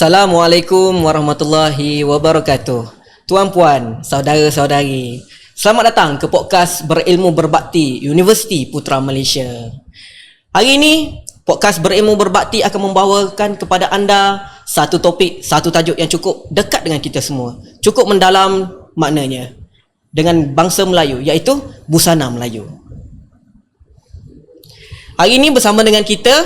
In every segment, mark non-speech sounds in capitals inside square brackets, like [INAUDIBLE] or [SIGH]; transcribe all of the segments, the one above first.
Assalamualaikum warahmatullahi wabarakatuh. Tuan-puan, saudara-saudari, selamat datang ke podcast Berilmu Berbakti Universiti Putra Malaysia. Hari ini, podcast Berilmu Berbakti akan membawakan kepada anda satu topik, satu tajuk yang cukup dekat dengan kita semua. Cukup mendalam maknanya dengan bangsa Melayu iaitu busana Melayu. Hari ini bersama dengan kita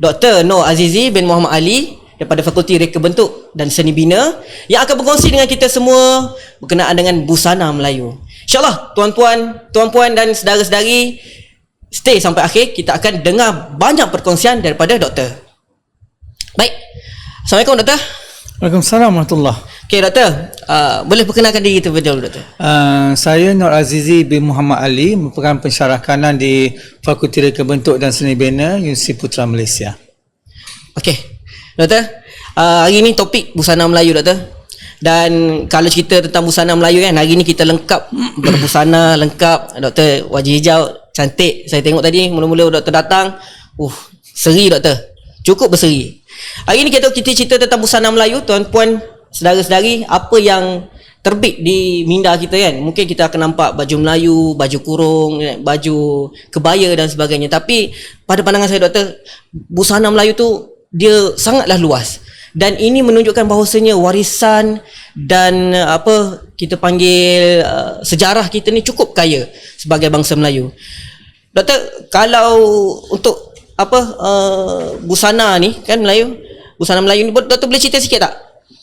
Dr. Noor Azizi bin Muhammad Ali daripada Fakulti Reka Bentuk dan Seni Bina yang akan berkongsi dengan kita semua berkenaan dengan busana Melayu. InsyaAllah tuan-tuan, tuan-puan dan saudara-saudari stay sampai akhir kita akan dengar banyak perkongsian daripada doktor. Baik. Assalamualaikum doktor. Waalaikumsalam warahmatullahi Okey doktor, uh, boleh perkenalkan diri terlebih dahulu doktor. uh, Saya Nur Azizi bin Muhammad Ali merupakan pensyarah kanan di Fakulti Reka Bentuk dan Seni Bina Universiti Putra Malaysia. Okey. Doktor, uh, hari ni topik busana Melayu doktor. Dan kalau cerita tentang busana Melayu kan, hari ni kita lengkap [CLEARS THROAT] berbusana lengkap. Doktor wajah hijau cantik. Saya tengok tadi mula-mula doktor datang, uh, seri doktor. Cukup berseri. Hari ni kita kita cerita tentang busana Melayu, tuan-puan, saudara-saudari, apa yang terbit di minda kita kan. Mungkin kita akan nampak baju Melayu, baju kurung, eh, baju kebaya dan sebagainya. Tapi pada pandangan saya doktor, busana Melayu tu dia sangatlah luas dan ini menunjukkan bahawasanya warisan dan uh, apa kita panggil uh, sejarah kita ni cukup kaya sebagai bangsa Melayu. Doktor, kalau untuk apa uh, busana ni kan Melayu, busana Melayu ni doktor boleh cerita sikit tak?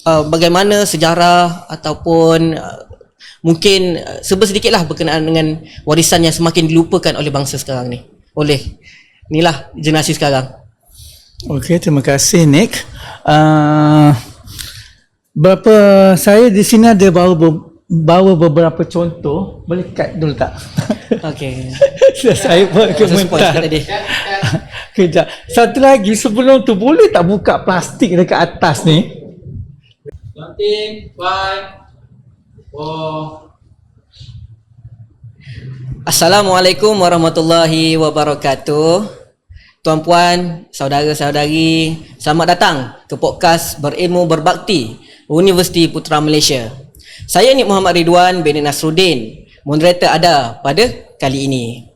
Uh, bagaimana sejarah ataupun uh, mungkin uh, sebersedikitlah berkenaan dengan warisan yang semakin dilupakan oleh bangsa sekarang ni. Oleh inilah generasi sekarang. Okey, terima kasih Nick. Uh, berapa saya di sini ada bawa bawa beberapa contoh. Boleh cut dulu tak? Okey. [LAUGHS] saya spoil komentar. tadi. [LAUGHS] Kejap. Satu lagi sebelum tu boleh tak buka plastik dekat atas ni? Counting, five, four, Assalamualaikum warahmatullahi wabarakatuh. Tuan-puan, saudara-saudari, selamat datang ke podcast Berilmu Berbakti Universiti Putra Malaysia. Saya Nik Muhammad Ridwan bin Nasruddin, moderator ada pada kali ini.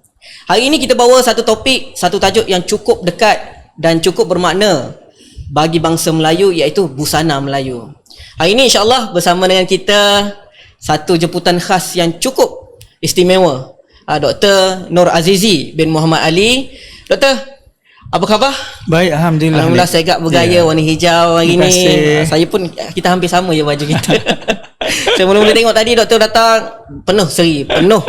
Hari ini kita bawa satu topik, satu tajuk yang cukup dekat dan cukup bermakna bagi bangsa Melayu iaitu busana Melayu. Hari ini insyaAllah bersama dengan kita satu jemputan khas yang cukup istimewa. Uh, Dr. Nur Azizi bin Muhammad Ali. Doktor, apa khabar? Baik, Alhamdulillah. Alhamdulillah saya agak bergaya Ya. warna hijau hari Terima ni. Saya pun kita hampir sama je baju kita. [LAUGHS] saya mula-mula tengok tadi doktor datang penuh seri, penuh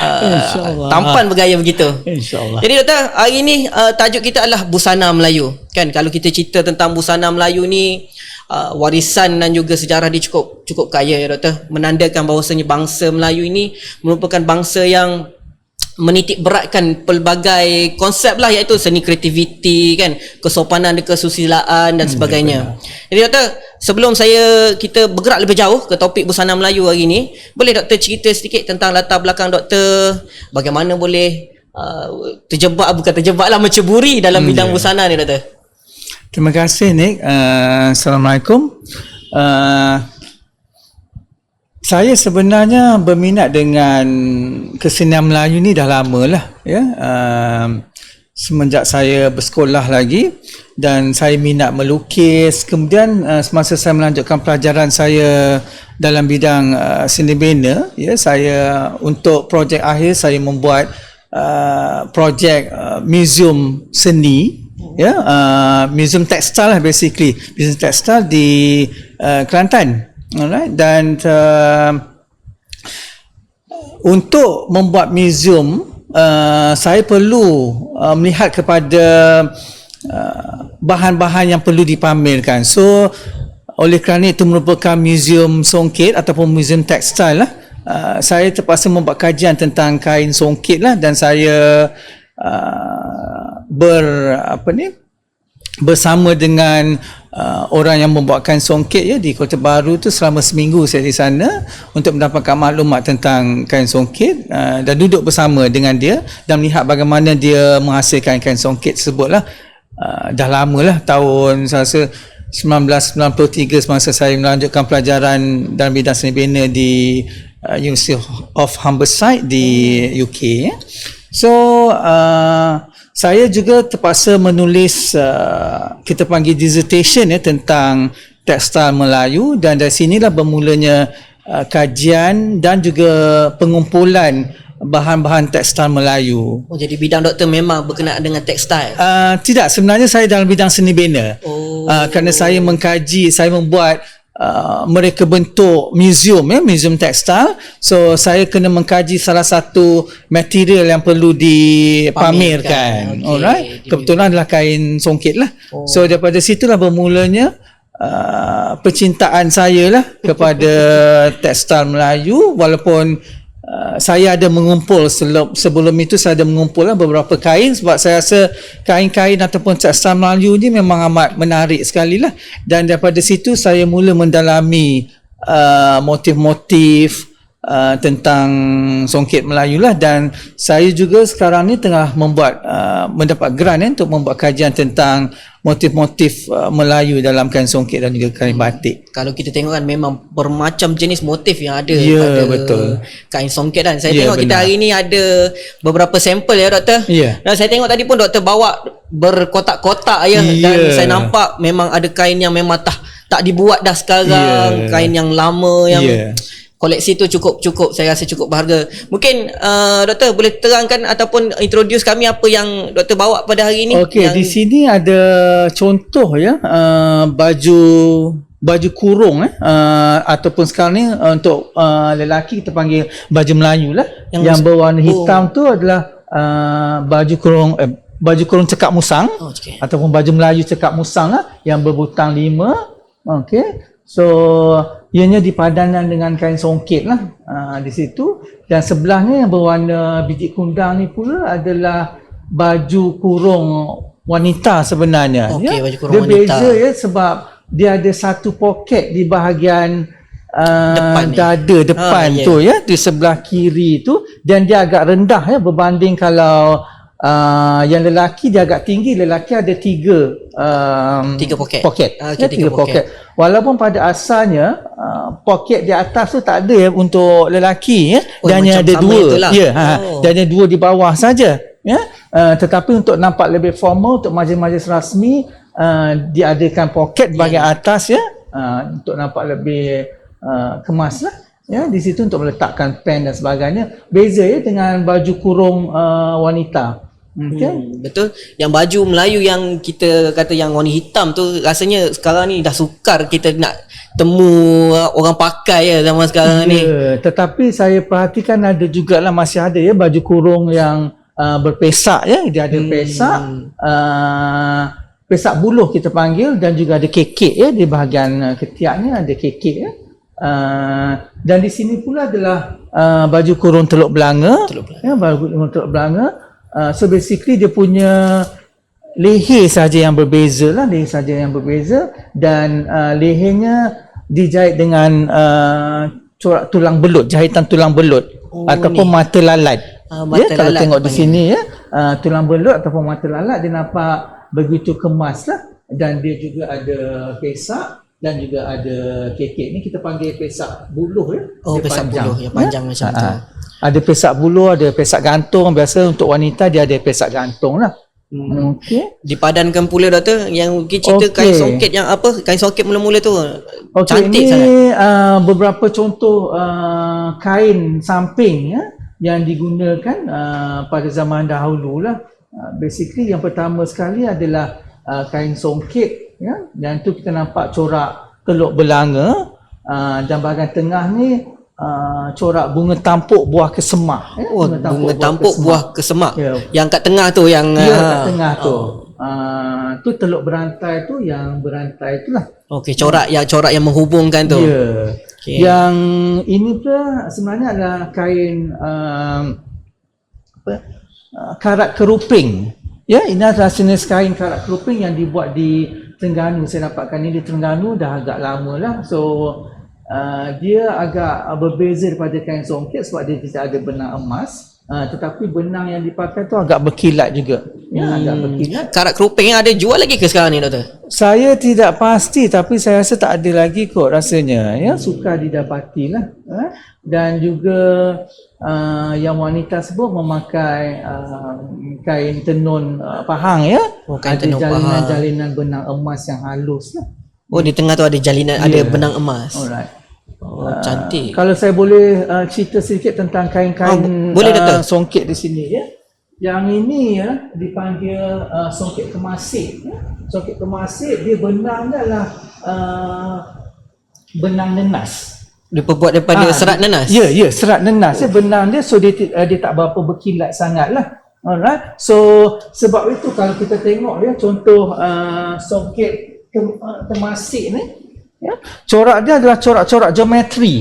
uh, tampan bergaya begitu. InsyaAllah. Jadi doktor, hari ni uh, tajuk kita adalah busana Melayu. Kan kalau kita cerita tentang busana Melayu ni uh, warisan dan juga sejarah dia cukup cukup kaya ya doktor. Menandakan bahawasanya bangsa Melayu ini merupakan bangsa yang menitik beratkan pelbagai konsep lah iaitu seni kreativiti kan kesopanan dan kesusilaan dan sebagainya. Jadi doktor sebelum saya kita bergerak lebih jauh ke topik busana Melayu hari ini boleh doktor cerita sedikit tentang latar belakang doktor bagaimana boleh uh, terjebak bukan terjebak lah menceburi dalam bidang busana ni doktor. Terima kasih Nick. Uh, Assalamualaikum. Uh, saya sebenarnya berminat dengan kesenian Melayu ni dah lama lah. Ya. Uh, semenjak saya bersekolah lagi dan saya minat melukis. Kemudian uh, semasa saya melanjutkan pelajaran saya dalam bidang uh, seni bina, ya, saya untuk projek akhir saya membuat uh, projek uh, museum seni ya uh, museum tekstil lah basically museum tekstil di uh, Kelantan alright dan uh, untuk membuat museum uh, saya perlu uh, melihat kepada uh, bahan-bahan yang perlu dipamerkan. So oleh kerana itu merupakan museum songket ataupun museum tekstil lah uh, saya terpaksa membuat kajian tentang kain songket lah dan saya uh, ber apa ni bersama dengan uh, orang yang membuatkan songket ya di Kota Baru tu selama seminggu saya di sana untuk mendapatkan maklumat tentang kain songket uh, dan duduk bersama dengan dia dan melihat bagaimana dia menghasilkan kain songket tersebut lah uh, dah lama lah tahun saya rasa 1993 semasa saya melanjutkan pelajaran dalam bidang seni bina di uh, University of Humberside di UK. ya. So uh, saya juga terpaksa menulis uh, kita panggil dissertation ya tentang tekstil Melayu dan dari sinilah bermulanya uh, kajian dan juga pengumpulan bahan-bahan tekstil Melayu. Oh jadi bidang doktor memang berkenaan dengan tekstil. Uh, tidak, sebenarnya saya dalam bidang seni bina. Oh. Uh, kerana saya mengkaji, saya membuat uh, mereka bentuk museum ya, museum tekstil. So saya kena mengkaji salah satu material yang perlu Pamerkan. dipamerkan. Okey. Alright. Kebetulan adalah kain songket lah. Oh. So daripada situlah bermulanya uh, percintaan saya lah kepada [LAUGHS] tekstil Melayu walaupun Uh, saya ada mengumpul sebelum, itu saya ada mengumpul lah beberapa kain sebab saya rasa kain-kain ataupun tekstil Melayu ni memang amat menarik sekali lah. Dan daripada situ saya mula mendalami uh, motif-motif uh, tentang songket Melayu lah dan saya juga sekarang ni tengah membuat uh, mendapat grant eh, untuk membuat kajian tentang motif-motif uh, Melayu dalam kain songket dan juga kain batik. Kalau kita tengok kan memang bermacam jenis motif yang ada Ya, pada betul. kain songket kan. Saya Ya, tengok kita benar. hari ni ada beberapa sampel ya doktor. Ya. Dan saya tengok tadi pun doktor bawa berkotak-kotak ya dan Ya. saya nampak memang ada kain yang memang tak tak dibuat dah sekarang, Ya. kain yang lama yang Ya. Koleksi tu cukup cukup. Saya rasa cukup berharga. Mungkin uh, doktor boleh terangkan ataupun introduce kami apa yang doktor bawa pada hari ini? Okey, yang di sini ada contoh ya uh, baju baju kurung eh uh, ataupun sekarang ni uh, untuk uh, lelaki kita panggil baju Melayu lah. Yang yang, berwarna oh. hitam tu adalah uh, baju kurung eh, baju kurung cekak musang. Oh, okey. ataupun baju Melayu cekak musang lah yang berbutang lima. Okey so ianya dipadankan dengan kain songket lah uh, di situ dan sebelahnya yang berwarna biji kundang ni pula adalah baju kurung wanita sebenarnya Okey, baju kurung dia wanita. beza ya sebab dia ada satu poket di bahagian uh, Depan ni. dada depan Ah, ya. tu ya di sebelah kiri tu dan dia agak rendah ya berbanding kalau uh, yang lelaki dia agak tinggi lelaki ada tiga um, Tiga poket. poket Ah, okey, ya, tiga tiga poket. poket. walaupun pada asalnya uh, poket di atas tu tak ada ya untuk lelaki ya Oh, dan hanya ada dua itulah. ya ha, Oh. dan hanya dua di bawah saja ya uh, tetapi untuk nampak lebih formal untuk majlis-majlis rasmi uh, diadakan poket bahagian atas ya uh, untuk nampak lebih uh, kemas lah ya di situ untuk meletakkan pen dan sebagainya beza ya dengan baju kurung uh, wanita okey Hmm, betul. Yang baju Melayu yang kita kata yang warna hitam tu rasanya sekarang ni dah sukar kita nak temu orang pakai ya zaman sekarang ni. Ya, tetapi saya perhatikan ada jugalah masih ada ya baju kurung yang uh, berpesak ya. Dia ada pesak uh, pesak buluh kita panggil dan juga ada kekek ya di bahagian uh, ketiaknya ada kekek ya. Uh, dan di sini pula adalah uh, baju kurung teluk belanga. Teluk Belanga. Ya, baju kurung teluk belanga. Uh, so basically dia punya leher saja yang berbeza lah, leher saja yang berbeza dan uh, lehernya dijahit dengan uh, corak tulang belut, jahitan tulang belut Oh, ataupun ni. mata lalat. Ah, mata ya, kalau tengok di sini ya, uh, tulang belut ataupun mata lalat dia nampak begitu kemas lah dan dia juga ada pesak dan juga ada kekek ni kita panggil pesak buluh ya. Oh, Dia pesak panjang, buluh yang panjang macam tu. Ah, Ada pesak buluh, ada pesak gantung. Biasa untuk wanita dia ada pesak gantung lah. Hmm. Okey. Dipadankan pula doktor yang mungkin cerita Okey. kain songket yang apa? Kain songket mula-mula tu. Okey, Cantik ini sangat. uh, beberapa contoh uh, kain samping ya yang digunakan uh, pada zaman dahulu lah. Uh, basically yang pertama sekali adalah uh, kain songket ya. Dan tu kita nampak corak teluk belanga uh, dan bahagian tengah ni uh, corak bunga tampuk buah kesemah ya. Oh, bunga tampuk buah kesemak. Ya. Yang kat tengah tu yang Ya, ah, kat tengah tu. Uh, tu teluk berantai tu yang berantai tu lah. Okey, corak yang corak yang menghubungkan tu. Ya. Okey. Yang ini pula sebenarnya adalah kain um, apa? Uh, karat keruping. Ya, ini adalah jenis kain karat keruping yang dibuat di Terengganu. Saya dapatkan ini di Terengganu dah agak lama lah. So uh, dia agak uh, berbeza daripada kain songket sebab dia tidak ada benang emas. Uh, tetapi benang yang dipakai tu agak berkilat juga. Ya, agak berkilat. Karat keropeng yang ada jual lagi ke sekarang ni doktor? Saya tidak pasti tapi saya rasa tak ada lagi kot rasanya. Ya, sukar didapati lah. Ha? Dan juga uh, yang wanita sebut memakai uh, kain tenun uh, pahang ya. Oh, kain ada tenun pahang. jalinan-jalinan benang emas yang halus lah. Oh di tengah tu ada jalinan ada Ya. benang emas. Alright. Oh, cantik. Kalau saya boleh uh, cerita sedikit tentang kain-kain boleh, Doktor. songket di sini ya. Yang ini ya dipanggil uh, songket kemasik ya. Songket kemasik dia benang dia adalah uh, benang nenas. Dia perbuat daripada Ah, serat nanas. Ya, ya, serat nenas. Ya, benang dia so dia, uh, dia tak berapa berkilat sangat lah. Alright. So sebab itu kalau kita tengok ya contoh uh, songket ke, uh, kemasik ni ya, corak dia adalah corak-corak geometri.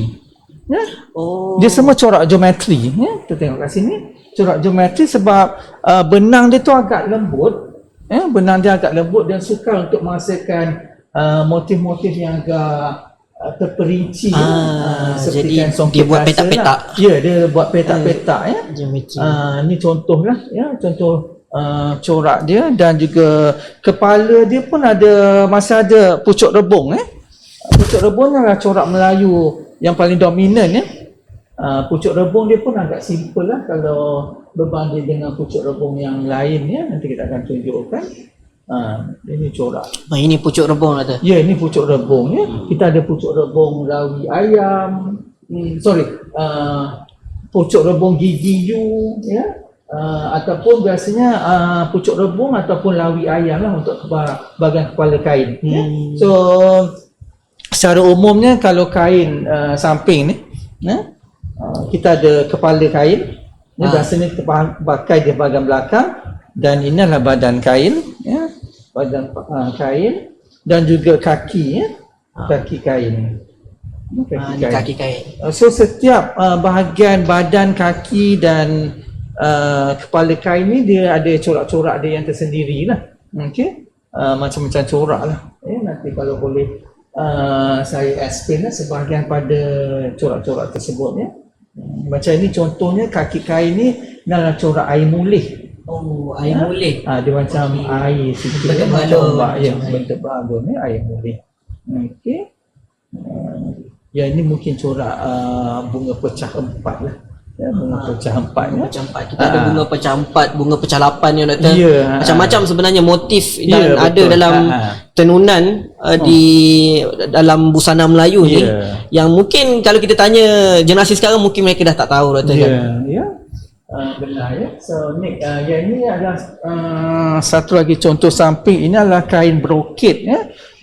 Ya. Oh. Dia semua corak geometri ya. Kita tengok kat sini corak geometri sebab uh, benang dia tu agak lembut. Ya, benang dia agak lembut dan sukar untuk menghasilkan uh, motif-motif yang agak uh, terperinci ya. Ah, seperti jadi songket dia buat biasa petak-petak. Lah. Ya, dia buat petak-petak ya. Geometri. Uh, ni contoh lah ya, contoh uh, corak dia dan juga kepala dia pun ada masih ada pucuk rebung eh. Pucuk rebung adalah corak Melayu yang paling dominan ya. Uh, pucuk rebung dia pun agak simple lah kalau berbanding dengan pucuk rebung yang lain ya. Nanti kita akan tunjukkan. Uh, ini corak. Oh, ini pucuk rebung doktor. Ya, ini pucuk rebung ya. Kita ada pucuk rebung rawi ayam. Hmm, sorry, uh, pucuk rebung gigi you ya. Uh, ataupun biasanya uh, pucuk rebung ataupun lawi ayam lah untuk keba- bahagian kepala kain. Ya. Hmm. So secara umumnya kalau kain uh, samping ni, ya, uh, kita ada kepala kain. Ni Ah. biasanya kita pa- pakai di bahagian belakang dan ini adalah badan kain, ya, badan uh, kain dan juga kaki, ya, kaki kain. Kaki Ah, ni kain. kaki kain. Uh, So setiap uh, bahagian badan, kaki dan uh, kepala kain ni dia ada corak-corak dia yang tersendiri lah. Okey. Uh, macam-macam corak lah. Eh, nanti kalau boleh uh, saya explain lah sebahagian pada corak-corak tersebut ya. Hmm, Macam ini contohnya kaki kain ni adalah corak air mulih. Oh, air mulih. Ah dia macam air sikit Bentuk macam balon. ya, Macam air. bentuk balon ni air mulih. Okey. Uh, ya ini mungkin corak uh, bunga pecah empat lah. Ya, bunga pecah empat ya. Pecah empat. Kita ada Ah. bunga pecah empat, bunga pecah lapan ya doktor. Ya, Macam-macam sebenarnya motif Ya, dan ada betul. dalam Ah, ah. tenunan uh, di dalam busana Melayu ni Ya. yang mungkin kalau kita tanya generasi sekarang mungkin mereka dah tak tahu doktor Ya, kan. ya. Uh, benar ya. So Nick, uh, yang ini adalah uh, satu lagi contoh samping ini adalah kain brocade ya.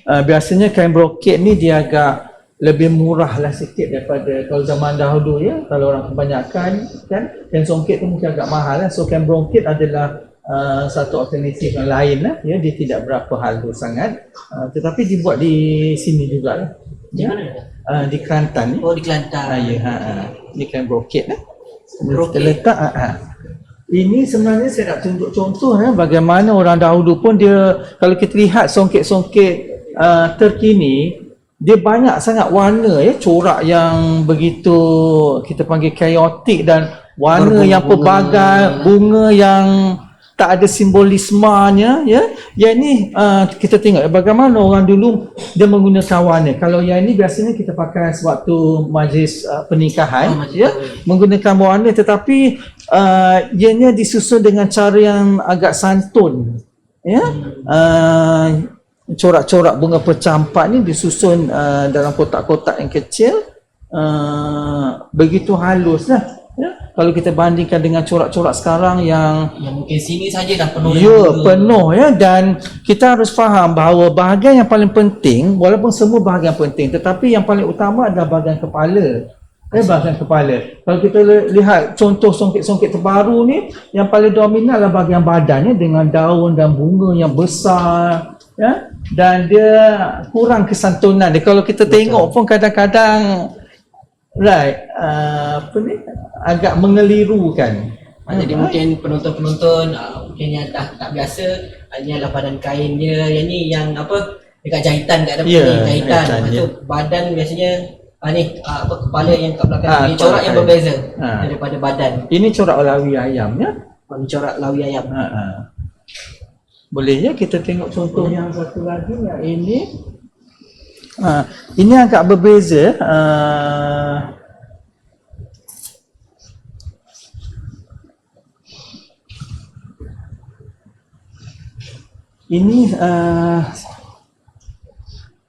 Uh, biasanya kain brocade ni dia agak lebih murah lah sikit daripada kalau zaman dahulu ya. Kalau orang kebanyakan kan kain songket tu mungkin agak mahal lah. So kain brocade adalah uh, satu alternatif yang lain lah ya. Dia tidak berapa halus sangat. Uh, tetapi dibuat di sini juga lah. Di Ya. mana? Uh, di Kelantan ni. Oh di Kelantan. Ah, ya, ha, ha. Ini kan brocade eh. Brocade. Kita letak ha, ha. Ini sebenarnya saya nak tunjuk contoh eh, bagaimana orang dahulu pun dia kalau kita lihat songket-songket uh, terkini dia banyak sangat warna ya. Corak yang begitu kita panggil chaotic dan warna yang pelbagai bunga yang tak ada simbolismanya ya. Yang ni uh, kita tengok ya, bagaimana orang dulu dia menggunakan warna kalau yang ini biasanya kita pakai sewaktu majlis uh, pernikahan Oh, ya menggunakan warna. Tetapi uh, ianya disusun dengan cara yang agak santun ya. Uh, corak-corak bunga pecampak ni disusun uh, dalam kotak-kotak yang kecil uh, begitu halus lah ya kalau kita bandingkan dengan corak-corak sekarang yang Yang mungkin sini saja dah penuh Ya, penuh ya dan kita harus faham bahawa bahagian yang paling penting walaupun semua bahagian penting tetapi yang paling utama adalah bahagian kepala. Eh bahagian kepala. Kalau kita li- lihat contoh songket-songket terbaru ni yang paling dominan adalah bahagian badannya dengan daun dan bunga yang besar ya dan dia kurang kesantunan dia. Kalau kita tengok pun kadang-kadang right uh, apa ni agak mengelirukan. Ah, jadi mungkin penonton-penonton ah, mungkin yang dah tak biasa ah, ini adalah badan kain dia yang ni yang apa dekat jahitan kat depan Ya, ni jahitan lepas tu badan biasanya Ah ni ah, apa kepala yang kat belakang Ah, ni corak yang kepala. berbeza Ah. daripada badan. Ini corak lawi ayam ya. Ni corak lawi ayam. Ha, ha. Boleh ya kita tengok contoh yang satu lagi yang ini. Ha, ini agak berbeza. Uh, ini uh,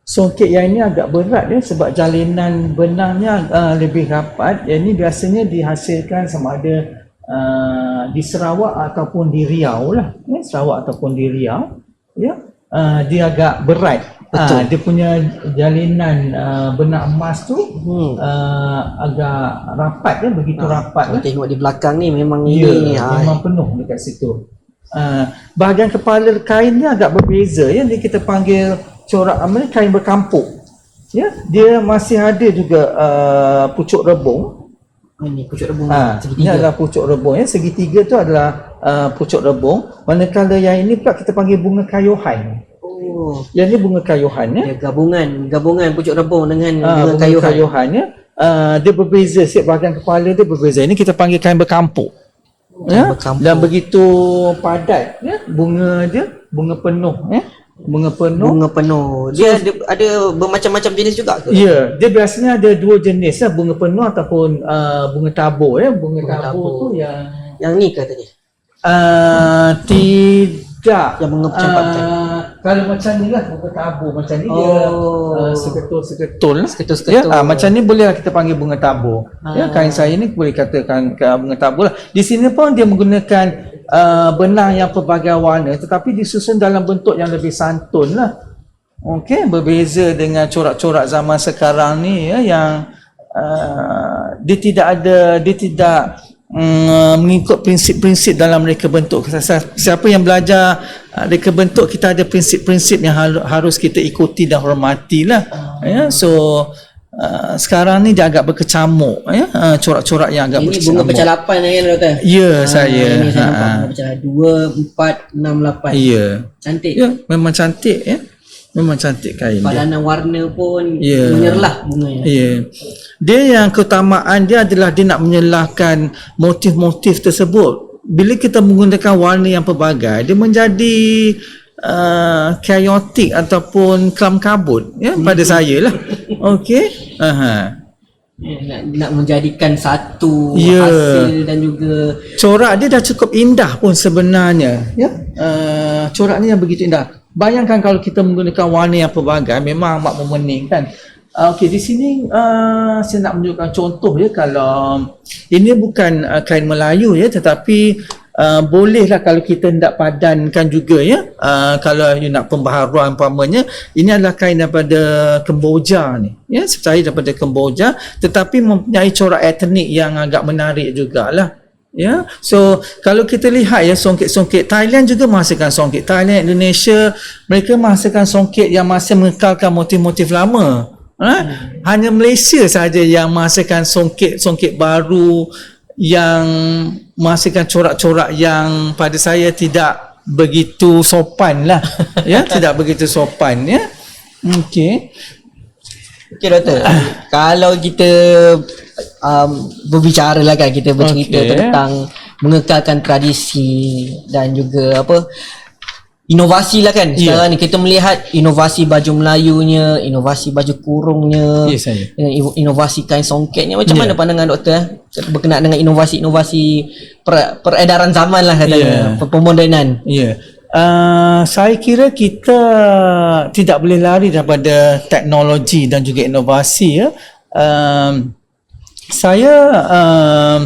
songket yang ini agak berat ya sebab jalinan benangnya uh, lebih rapat. Yang ini biasanya dihasilkan sama ada uh, di Sarawak ataupun di Riau lah. Ya, Sarawak ataupun di Riau. Ya, uh, dia agak berat. Betul. Uh, dia punya jalinan uh, benang emas tu Hmm. uh, agak rapat ya, begitu rapat Kalau lah. tengok di belakang ni memang Ya, ini ah, memang penuh dekat situ. Uh, bahagian kepala kain ni agak berbeza ya. Dia kita panggil corak apa ni kain berkampuk. Ya, dia masih ada juga uh, pucuk rebung. Ini pucuk rebung Ha, ini segitiga. adalah pucuk rebung ya. Segitiga tu adalah uh, pucuk rebung. Manakala yang ini pula kita panggil bunga kayuhan. Oh, Yang ni bunga kayuhan ya. dia gabungan gabungan pucuk rebung dengan Ah, bunga bunga kayuhan. kayuhan ya. Uh, dia berbeza setiap bahagian kepala dia berbeza. Ini kita panggil kain berkampuk. Ya. berkampuk. Dan begitu padat ya bunga dia, bunga penuh ya. Bunga penuh. Bunga penuh. Dia ada, ada bermacam-macam jenis juga ke? Ya, dia biasanya ada dua jenis lah, bunga penuh ataupun uh, bunga tabur ya. Bunga, Bunga tabur, tabur. tu yang Yang ni ke tadi? uh, tidak Yang bunga percampakkan. Uh, kalau macam ni lah bunga tabur macam ni dia Oh. uh, seketul-seketul lah. Seketul-seketul. Ya, ah, macam ni boleh lah kita panggil bunga tabur. Ya, Ah. kain saya ni boleh katakan ke bunga tabur lah. Di sini pun dia menggunakan uh, benang yang pelbagai warna tetapi disusun dalam bentuk yang lebih santun lah. Okey, berbeza dengan corak-corak zaman sekarang ni ya yang uh, dia tidak ada dia tidak mm, mengikut prinsip-prinsip dalam reka bentuk. Siapa yang belajar uh, reka bentuk kita ada prinsip-prinsip yang har- harus kita ikuti dan hormati lah. Ya, so uh, sekarang ni dia agak berkecamuk ya, uh, corak-corak yang agak Ini bunga berkecamuk. percalapan kan doktor? Ya, Ah, saya. Ini saya Ha, nampak ha. bunga percalapan. Dua, empat, enam, lapan. Ya. Cantik. Ya, memang cantik ya. Memang cantik kain dia. Padanan warna pun Ya. menyerlah bunganya. Ya. Dia yang keutamaan dia adalah dia nak menyelahkan motif-motif tersebut. Bila kita menggunakan warna yang pelbagai, dia menjadi uh, chaotic ataupun kelam kabut ya pada saya lah. Okey. Aha. Ya, Nak, nak menjadikan satu Ya. hasil dan juga Corak dia dah cukup indah pun sebenarnya. Ya. Uh, corak ni yang begitu indah. Bayangkan kalau kita menggunakan warna yang pelbagai memang amat memeningkan. Uh, Okey di sini uh, saya nak menunjukkan contoh ya kalau ini bukan uh, kain Melayu ya tetapi uh, bolehlah kalau kita hendak padankan juga ya uh, kalau you nak pembaharuan umpamanya ini adalah kain daripada Kemboja ni ya saya daripada Kemboja tetapi mempunyai corak etnik yang agak menarik jugalah Ya, so kalau kita lihat ya songket-songket Thailand juga menghasilkan songket Thailand, Indonesia mereka menghasilkan songket yang masih mengekalkan motif-motif lama. Ha? Hanya Malaysia saja yang menghasilkan songket-songket baru yang menghasilkan corak-corak yang pada saya tidak begitu sopan lah. ya, [LAUGHS] tidak begitu sopan ya. Okey. Okey doktor. [LAUGHS] kalau kita um, berbicara lah kan kita bercerita Okey. tentang mengekalkan tradisi dan juga apa inovasi lah kan. Ya. Sekarang ni kita melihat inovasi baju Melayunya, inovasi baju kurungnya, Ya, saya. dengan ino- inovasi kain songketnya. Macam Ya. mana pandangan doktor eh? berkenaan dengan inovasi-inovasi per, peredaran zaman lah katanya, Ya. pemodernan. Ya. Uh, saya kira kita tidak boleh lari daripada teknologi dan juga inovasi ya. Um, saya um,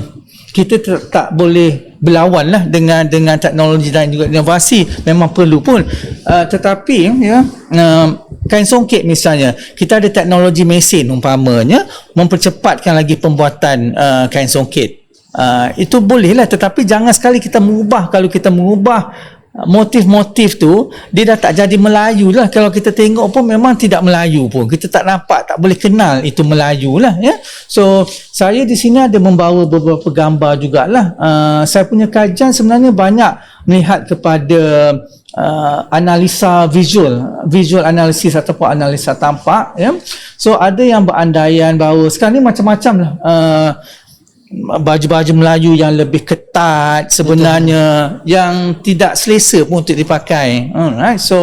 kita tak boleh berlawan lah dengan dengan teknologi dan juga inovasi memang perlu pun. Uh, tetapi ya um, kain songket misalnya kita ada teknologi mesin umpamanya mempercepatkan lagi pembuatan uh, kain songket. Uh, itu bolehlah tetapi jangan sekali kita mengubah kalau kita mengubah uh, motif-motif tu dia dah tak jadi Melayu lah. Kalau kita tengok pun memang tidak Melayu pun. Kita tak nampak tak boleh kenal itu Melayu lah ya. So saya di sini ada membawa beberapa gambar jugalah. Uh, saya punya kajian sebenarnya banyak melihat kepada uh, analisa visual visual analysis ataupun analisa tampak ya. So ada yang berandaian bahawa sekarang ni macam-macam lah. Uh, baju-baju Melayu yang lebih ketat sebenarnya Betul. yang tidak selesa pun untuk dipakai. Alright so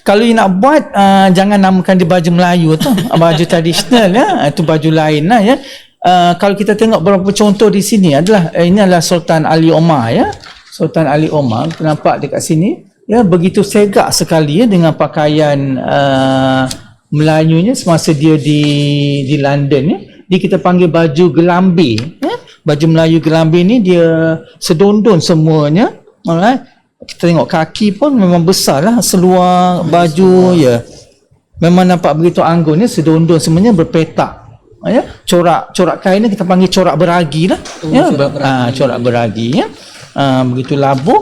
kalau you nak buat uh, jangan namakan dia baju Melayu tu. [LAUGHS] Baju tradisional ya. Itu baju lain lah ya. Uh, kalau kita tengok beberapa contoh di sini adalah uh, ini adalah Sultan Ali Omar ya. Sultan Ali Omar kita nampak dekat sini. Ya begitu segak sekali ya dengan pakaian uh, Melayunya semasa dia di di London ya dia kita panggil baju gelambi eh? baju Melayu gelambi ni dia sedondon semuanya alright? Kita tengok kaki pun memang besar lah seluar baju ya. Memang nampak begitu anggun ni sedondon semuanya berpetak ya? Corak corak kain ni kita panggil corak beragi lah oh, ya? corak beragi, ha, corak beragi ya? Ha, begitu labuh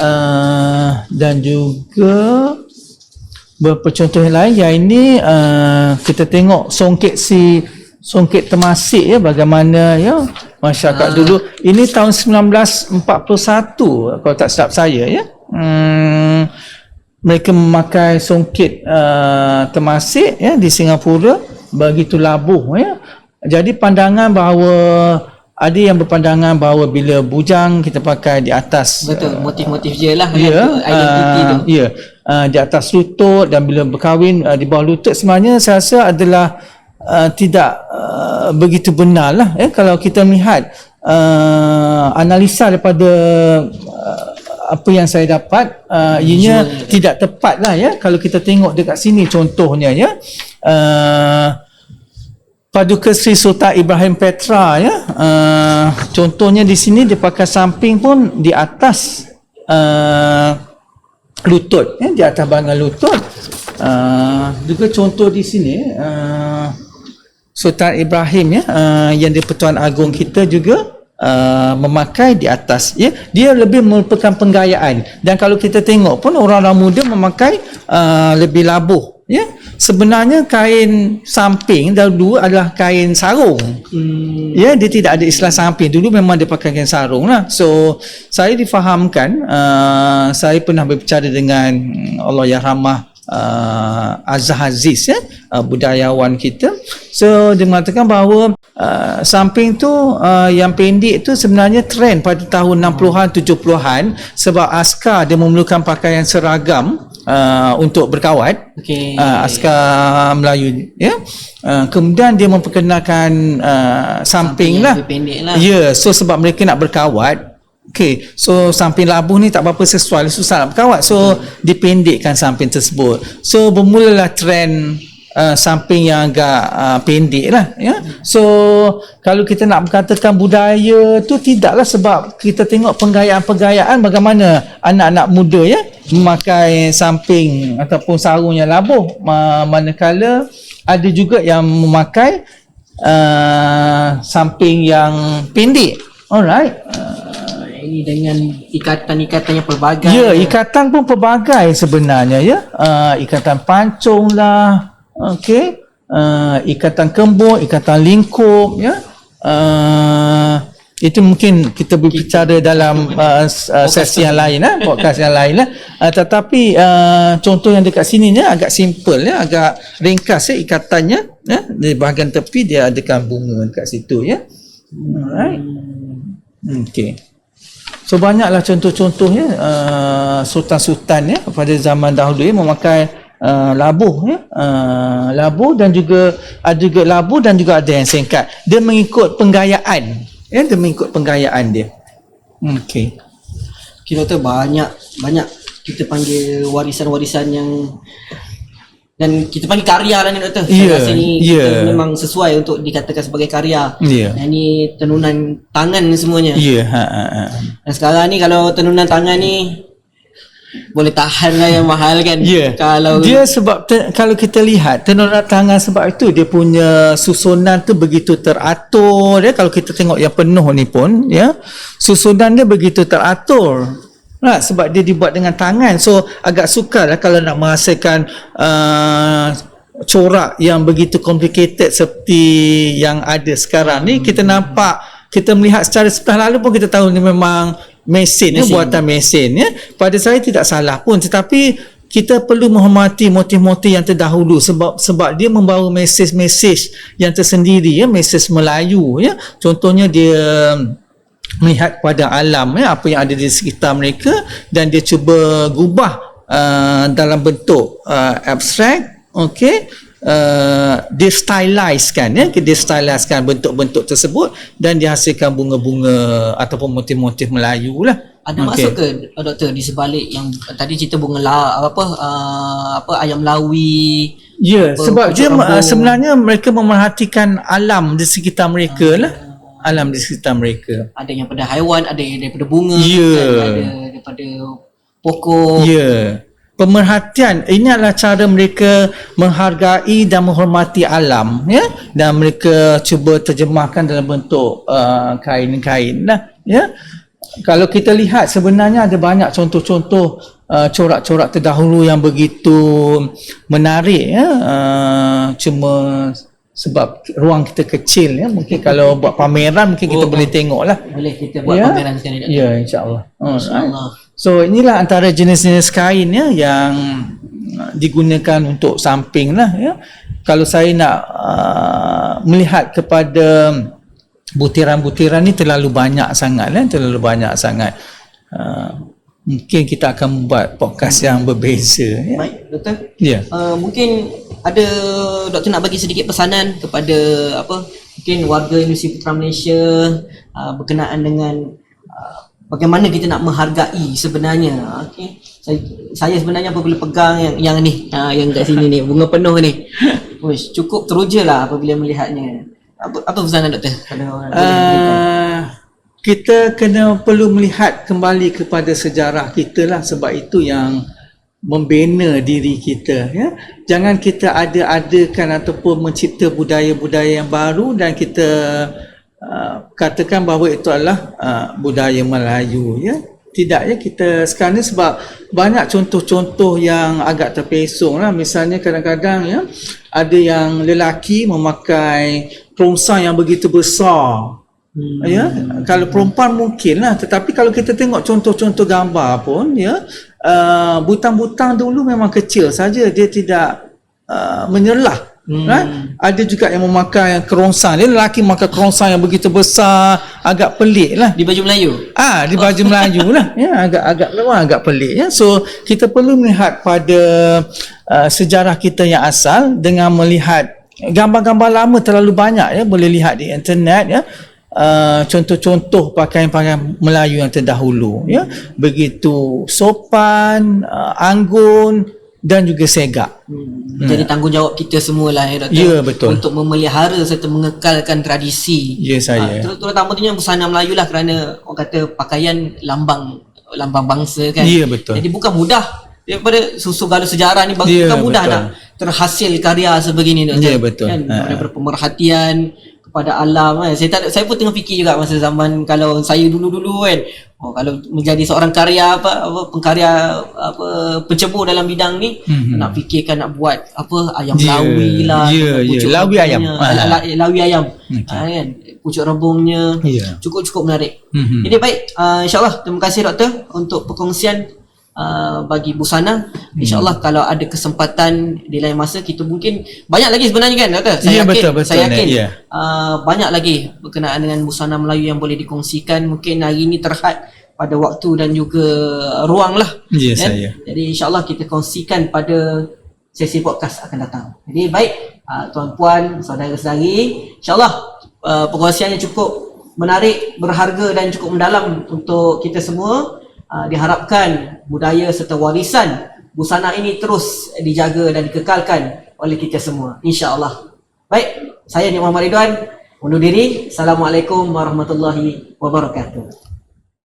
uh, dan juga beberapa contoh yang lain yang ini uh, kita tengok songket si songket temasik ya bagaimana ya masyarakat ha. dulu. Ini tahun 1941 kalau tak silap saya ya. Hmm, mereka memakai songket uh, temasik ya di Singapura. Begitu labuh ya. Jadi pandangan bahawa ada yang berpandangan bahawa bila bujang kita pakai di atas betul uh, motif-motif je lah ya yeah, identiti uh, tu. ya yeah, uh, di atas lutut dan bila berkahwin uh, di bawah lutut sebenarnya saya rasa adalah uh, tidak uh, begitu benar lah eh, kalau kita melihat uh, analisa daripada uh, apa yang saya dapat uh, ianya tidak tepat lah ya. Kalau kita tengok dekat sini contohnya ya. Uh, Paduka Sri Sultan Ibrahim Petra ya. Uh, contohnya di sini dia pakai samping pun di atas uh, lutut ya. Di atas bangga lutut. Uh, juga contoh di sini uh, Sultan Ibrahim ya uh, yang di Pertuan Agong kita juga uh, memakai di atas ya. Dia lebih merupakan penggayaan. Dan kalau kita tengok pun orang-orang muda memakai uh, lebih labuh ya. Sebenarnya kain samping dulu adalah kain sarung. Hmm. ya dia tidak ada istilah samping. Dulu memang dia pakai kain sarung lah. So saya difahamkan uh, saya pernah berbicara dengan Allah Yarhamah uh, Azhar Aziz ya uh, budayawan kita so dia mengatakan bahawa uh, samping tu uh, yang pendek tu sebenarnya trend pada tahun 60-an 70-an sebab askar dia memerlukan pakaian seragam Uh, untuk berkawat okay. uh, askar Melayu ya uh, kemudian dia memperkenalkan uh, samping, samping lah. lah ya yeah, so sebab mereka nak berkawat Okay, so samping labuh ni tak apa-apa sesuai, susah nak berkawat. So, hmm. dipendekkan samping tersebut. So, bermulalah trend uh, samping yang agak uh, pendek lah. Ya? So, kalau kita nak berkatakan budaya tu tidaklah sebab kita tengok penggayaan-penggayaan bagaimana anak-anak muda ya memakai samping ataupun sarung yang labuh. Manakala ada juga yang memakai uh, samping yang pendek. Alright. Uh, ini dengan ikatan-ikatan yang pelbagai. Ya, ikatan pun pelbagai sebenarnya ya. Uh, ikatan pancung lah. Okey. Uh, ikatan kembur, ikatan lingkup ya. Uh, itu mungkin kita berbicara dalam uh, uh, sesi yang lain lah, podcast yang lain lah. Uh, tetapi uh, contoh yang dekat sini ni agak simple ya, agak ringkas ya ikatannya ya. Di bahagian tepi dia adakan bunga dekat situ ya. Alright. Okey. So banyaklah contoh-contohnya uh, sultan-sultan ya pada zaman dahulu ya memakai uh, labuh ya uh, labuh dan juga ada juga labuh dan juga ada yang singkat. Dia mengikut penggayaan ya dia mengikut penggayaan dia. Okey. Kita tu banyak banyak kita panggil warisan-warisan yang dan kita panggil karya lah ni doktor. Yeah, Saya rasa ni yeah. memang sesuai untuk dikatakan sebagai karya. Yeah. Yang ni tenunan tangan semuanya. Ya. Yeah. Ha, ha, ha. Dan sekarang ni kalau tenunan tangan ni boleh tahan lah yang mahal kan. Ya. Yeah. Kalau dia sebab te, kalau kita lihat tenunan tangan sebab itu dia punya susunan tu begitu teratur ya kalau kita tengok yang penuh ni pun ya susunan dia begitu teratur Nah, sebab dia dibuat dengan tangan. So agak sukar lah kalau nak menghasilkan uh, corak yang begitu complicated seperti yang ada sekarang ni. Kita nampak, kita melihat secara sebelah lalu pun kita tahu ni memang mesin, ya, Mesin. buatan mesin ya. Pada saya tidak salah pun tetapi kita perlu menghormati motif-motif yang terdahulu sebab sebab dia membawa mesej-mesej yang tersendiri ya, mesej Melayu ya. Contohnya dia melihat pada alam ya apa yang ada di sekitar mereka dan dia cuba gubah uh, dalam bentuk uh, abstrak okey uh, dia stylizekan ya dia stylizekan bentuk-bentuk tersebut dan dihasilkan bunga-bunga ataupun motif-motif Melayu lah Ada Okey. maksud ke uh, doktor di sebalik yang tadi cerita bunga la, apa uh, apa ayam lawi Ya, Apa, sebab dia rambut. uh, sebenarnya mereka memerhatikan alam di sekitar mereka lah. Alam di sekitar mereka. ada yang pada haiwan, ada yang daripada bunga, Ya. kan? ada daripada pokok. Ya. Pemerhatian ini adalah cara mereka menghargai dan menghormati alam ya dan mereka cuba terjemahkan dalam bentuk uh, kain-kain lah ya. Kalau kita lihat sebenarnya ada banyak contoh-contoh uh, corak-corak terdahulu yang begitu menarik ya uh, cuma sebab ruang kita kecil ya mungkin kalau buat pameran mungkin kita Oh, boleh tengok lah Boleh kita buat Ya. pameran sekali. ya insyaAllah oh, InsyaAllah. So inilah antara jenis-jenis kain ya yang digunakan untuk samping lah ya. Kalau saya nak uh, melihat kepada butiran-butiran ni terlalu banyak sangat lah, terlalu banyak sangat. Uh, mungkin kita akan buat podcast yang berbeza ya. Baik, doktor. Ya. Uh, mungkin ada doktor nak bagi sedikit pesanan kepada apa mungkin warga Universiti Putra Malaysia uh, berkenaan dengan uh, bagaimana kita nak menghargai sebenarnya. Okey. Saya, saya sebenarnya apabila pegang yang yang ni? Uh, yang kat sini ni bunga penuh ni. [LAUGHS] Uish, cukup teruja lah apabila melihatnya. Apa apa pesanan doktor? Boleh berikan? Uh, kita kena perlu melihat kembali kepada sejarah kita lah. Sebab itu yang membina diri kita ya. Jangan kita ada-adakan ataupun mencipta budaya-budaya yang baru dan kita uh, katakan bahawa itu adalah uh, budaya Melayu ya. Tidak ya. Kita sekarang ni sebab banyak contoh-contoh yang agak terpesong lah. Misalnya kadang-kadang ya ada yang lelaki memakai perongsang yang begitu besar Hmm. Ya, kalau perempuan mungkin lah tetapi kalau kita tengok contoh-contoh gambar pun ya uh, butang-butang dulu memang kecil saja dia tidak uh, menyelah hmm. kan? ada juga yang memakai kerongsang dia lelaki memakai kerongsang yang begitu besar agak pelik lah di baju Melayu Ah di baju Melayu lah [LAUGHS] ya agak agak memang agak pelik ya. So kita perlu melihat pada uh, sejarah kita yang asal dengan melihat gambar-gambar lama terlalu banyak ya boleh lihat di internet ya. Uh, contoh-contoh pakaian-pakaian Melayu yang terdahulu ya begitu sopan uh, anggun dan juga segak Hmm. Jadi tanggungjawab kita semualah ya doktor Ya, betul. untuk memelihara serta mengekalkan tradisi. Ya, saya. Ah, ter- terutamanya busana Melayu lah kerana orang kata pakaian lambang lambang bangsa kan. Ya, betul. Jadi bukan mudah daripada susu galuh sejarah ni bang- Ya, bukan mudah betul. nak terhasil karya sebegini doktor. Ya, betul. Kan? Ha. Daripada pemerhatian kepada alam kan. Saya tak saya pun tengah fikir juga masa zaman kalau saya dulu-dulu kan. Oh kalau menjadi seorang karya apa apa pengkarya apa pencebur dalam bidang ni Mhm. nak fikirkan nak buat apa ayam Ya, lawi lah ya, ya. pucuk Lawi ayam. Ah. la- la- lawi ayam ha, kan pucuk rebungnya Ya. cukup-cukup menarik Mhm. jadi baik uh, insyaallah terima kasih doktor untuk perkongsian uh, bagi busana insyaallah kalau ada kesempatan di lain masa kita mungkin banyak lagi sebenarnya kan doktor? Ya, saya yakin betul, betul, saya yakin. ya. uh, banyak lagi berkenaan dengan busana Melayu yang boleh dikongsikan. Mungkin hari ini terhad pada waktu dan juga ruang lah. Ya, kan? saya. jadi insyaallah kita kongsikan pada sesi podcast akan datang. Jadi baik uh, tuan-puan saudara-saudari insyaallah uh, perkongsiannya cukup menarik berharga dan cukup mendalam untuk kita semua uh, diharapkan budaya serta warisan busana ini terus dijaga dan dikekalkan oleh kita semua. Insyaallah. Baik saya Nik Muhammad Ridwan undur diri. Assalamualaikum warahmatullahi wabarakatuh